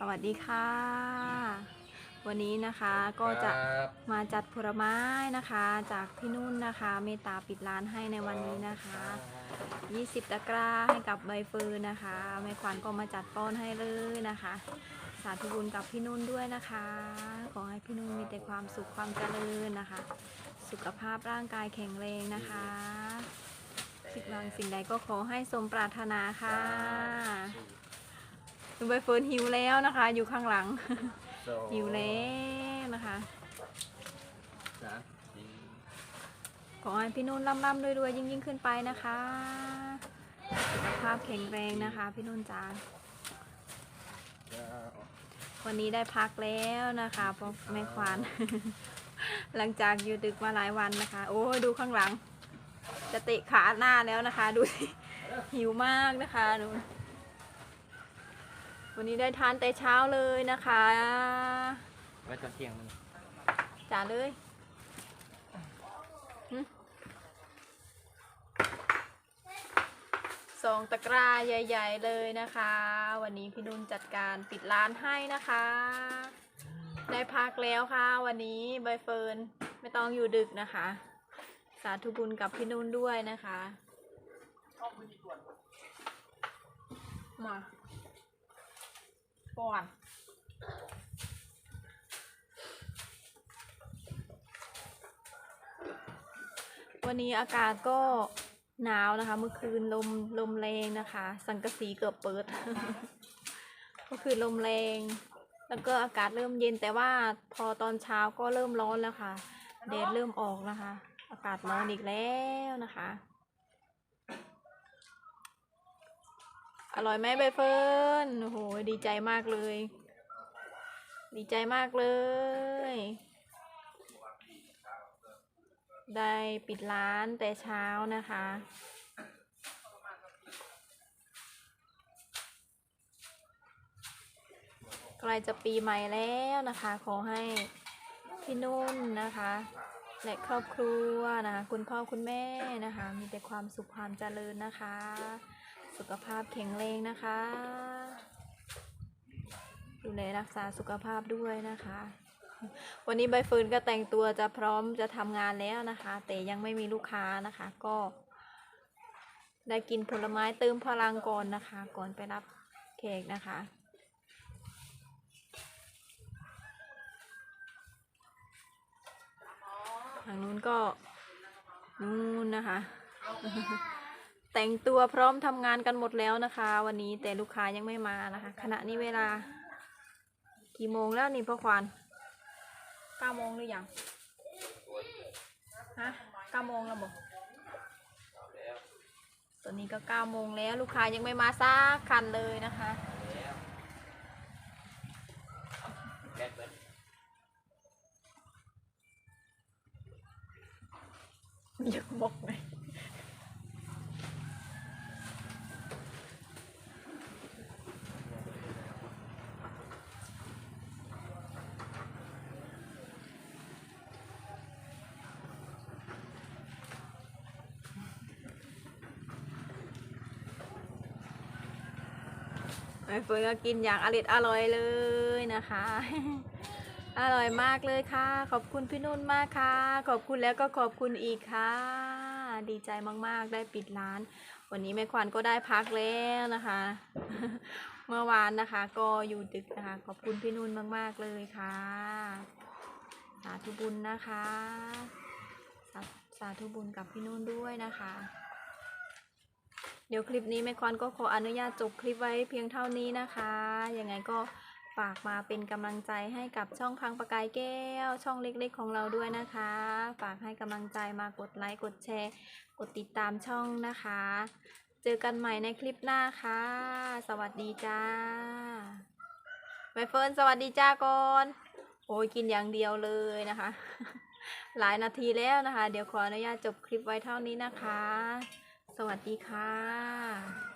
สวัสดีค่ะ วันนี้นะคะก็จะครับมาจัดผลไม้นะคะ จากพี่นุ่นนะคะ เมตตาปิดร้านให้ในวันนี้นะคะ 20 ตะกร้าให้กับใบเฟิร์นนะคะแม่ขวัญก็มาจัดป้อนให้เลยนะคะ สาธุบุญกับพี่นุ่นด้วยนะคะ ขอให้พี่นุ่นมีแต่ความสุขความเจริญนะคะ สุขภาพร่างกายแข็งแรงนะคะคิดหวังสิ่งใดก็ขอให้สมปรารถนาค่ะ ดูใบเฟิร์นหิวแล้วนะคะ อยู่ข้างหลัง สองหิวแล้วนะคะ สามสี่ขอให้พี่นุ่นร่ำๆรวยๆยิ่งยิ่งๆขึ้นไปนะคะสุขภาพแข็งแรงนะคะ พี่นุ่นจ้าเก้าวันนี้ได้พักแล้วนะคะเพราะแม่ควาน หลังจากอยู่ดึกมาหลายวันนะคะ โอ้ยดูข้างหลัง จะเตะขาหน้าแล้วนะคะ ดูสิหิวมากนะคะดู วันนี้ได้ทานแต่เช้าเลยนะคะไว้ตอนเที่ยงมันจ่าเลยหึสองตะกร้าใหญ่ ๆ เลยนะคะ วันนี้พี่นุ่นจัดการปิดร้านให้นะคะ ได้พักแล้วค่ะ วันนี้ใบเฟิร์นไม่ต้องอยู่ดึกนะคะ สาธุบุญกับพี่นุ่นด้วยนะคะมา ก่อนวันนี้อากาศก็หนาวนะคะ เมื่อคืนลมลมแรงนะคะ สังกะสีเกือบเปิด เมื่อคืนลมแรง แล้วก็อากาศเริ่มเย็นแต่ว่าพอตอนเช้าก็เริ่มร้อนแล้วค่ะแดดเริ่มออกนะคะ อากาศร้อนอีกแล้วนะคะ อร่อยไหมใบเฟิร์น โอ้โห ดีใจมากเลย ดีใจมากเลย ได้ปิดร้านแต่เช้านะคะ ใกล้จะปีใหม่แล้วนะคะ ขอให้พี่นุ่นนะคะ และครอบครัวนะคะ คุณพ่อคุณแม่นะคะ มีแต่ความสุขความเจริญนะคะ สุขภาพแข็งแรงนะคะ ดูแลรักษาสุขภาพด้วยนะคะ วันนี้ใบเฟิร์นก็แต่งตัวจะพร้อมจะทำงานแล้วนะคะ แต่ยังไม่มีลูกค้านะคะ ก็ ได้กินผลไม้เติมพลังก่อนนะคะ ก่อนไปรับเค้กนะคะทางนู้นก็นู่นนะคะ แต่งตัวพร้อมทำงานกันหมดแล้วนะคะ วันนี้แต่ลูกค้ายังไม่มานะคะ ขณะนี้เวลา กี่โมงแล้วนี่พ่อควานเก้าโมงหรือยังฮะเก้าโมงแล้วบอกตอนนี้ก็เก้าโมงแล้ว ลูกค้ายังไม่มาซักคันเลยนะคะอยากบอกไหม ไอ้เฟิร์นก็กินอย่างอริดอร่อยเลยนะคะ อร่อยมากเลยค่ะ ขอบคุณพี่นุ่นมากค่ะ ขอบคุณแล้วก็ขอบคุณอีกค่ะ ดีใจมากๆได้ปิดร้าน วันนี้แม่ขวัญก็ได้พักแล้วนะคะ เมื่อวานนะคะ ก็อยู่ดึกนะคะ ขอบคุณพี่นุ่นมากๆเลยค่ะ สาธุบุญนะคะ สาธุบุญกับพี่นุ่นด้วยนะคะ เดี๋ยวคลิปนี้แม่ควันก็ขออนุญาตจบคลิปไว้เพียงเท่านี้นะคะ ยังไงก็ฝากมาเป็นกำลังใจให้กับช่องพังประกายแก้ว ช่องเล็กๆของเราด้วยนะคะ ฝากให้กำลังใจมากดไลค์กดแชร์ กดติดตามช่องนะคะ เจอกันใหม่ในคลิปหน้าค่ะ สวัสดีจ้าใบเฟิร์นสวัสดีจ้าก่อนโอ้ยกินอย่างเดียวเลยนะคะ หลายนาทีแล้วนะคะ เดี๋ยวขออนุญาตจบคลิปไว้เท่านี้นะคะ สวัสดีค่ะ